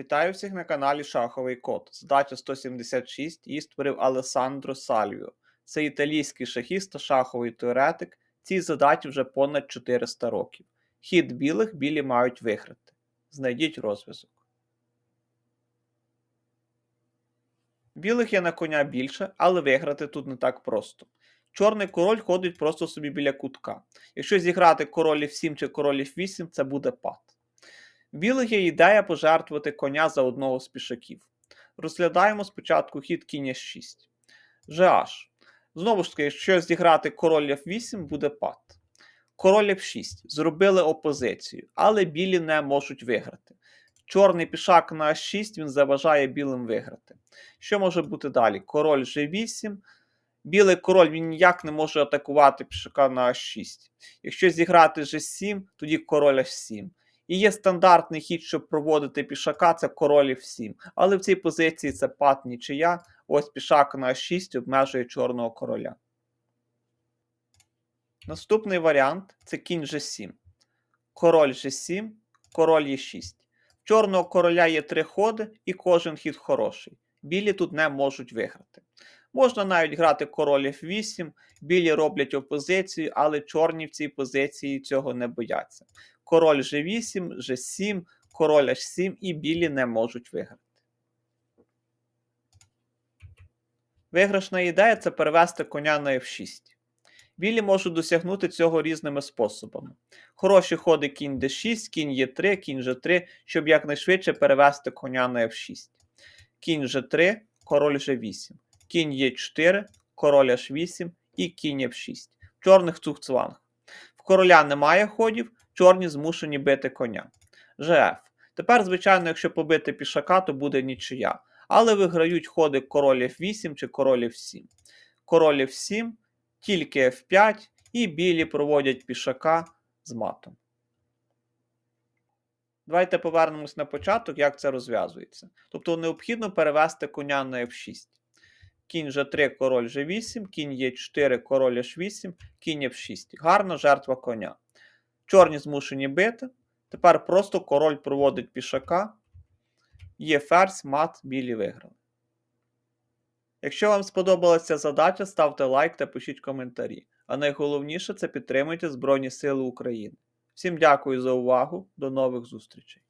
Вітаю всіх на каналі Шаховий Код. Задача 176 її створив Алесандро Сальвіо. Це італійський шахіст та шаховий теоретик. Цій задачі вже понад 400 років. Хід білих білі мають виграти. Знайдіть розв'язок. Білих є на коня більше, але виграти тут не так просто. Чорний король ходить просто собі біля кутка. Якщо зіграти королів 7 чи королів 8, це буде пад. Білих є ідея пожертвувати коня за одного з пішаків. Розглядаємо спочатку хід кінь H6. GH. Знову ж таки, якщо зіграти король F8, буде пад. Король F6. Зробили опозицію, але білі не можуть виграти. Чорний пішак на H6 він заважає білим виграти. Що може бути далі? Король G8. Білий король він ніяк не може атакувати пішака на H6. Якщо зіграти G7, тоді король H7. І є стандартний хід, щоб проводити пішака, це король F7. Але в цій позиції це пат нічия. Ось пішак на 6 обмежує чорного короля. Наступний варіант це кінь G7. Король G7, король Е6. В чорного короля є три ходи, і кожен хід хороший. Білі тут не можуть виграти. Можна навіть грати король F8, білі роблять опозицію, але чорні в цій позиції цього не бояться. Король G8, G7, король H7 і білі не можуть виграти. Виграшна ідея це перевести коня на F6. Білі можуть досягнути цього різними способами. Хороші ходи кінь D6, кінь Е3, кінь G3, щоб якнайшвидше перевести коня на F6. Кінь G3, король G8, кінь Е4, король H8 і кінь F6. В чорних цугцванг. В короля немає ходів, чорні змушені бити коня. ЖФ. Тепер, звичайно, якщо побити пішака, то буде нічия. Але виграють ходи король F8 чи король F7. Король F7, тільки F5, і білі проводять пішака з матом. Давайте повернемось на початок, як це розв'язується. Тобто необхідно перевести коня на F6. Кінь G3, король G8, кінь Е4, король H8, кінь F6. Гарна жертва коня. Чорні змушені бити. Тепер просто король проводить пішака. Є ферзь, мат, білі виграли. Якщо вам сподобалася задача, ставте лайк та пишіть коментарі. А найголовніше це підтримуйте Збройні Сили України. Всім дякую за увагу. До нових зустрічей!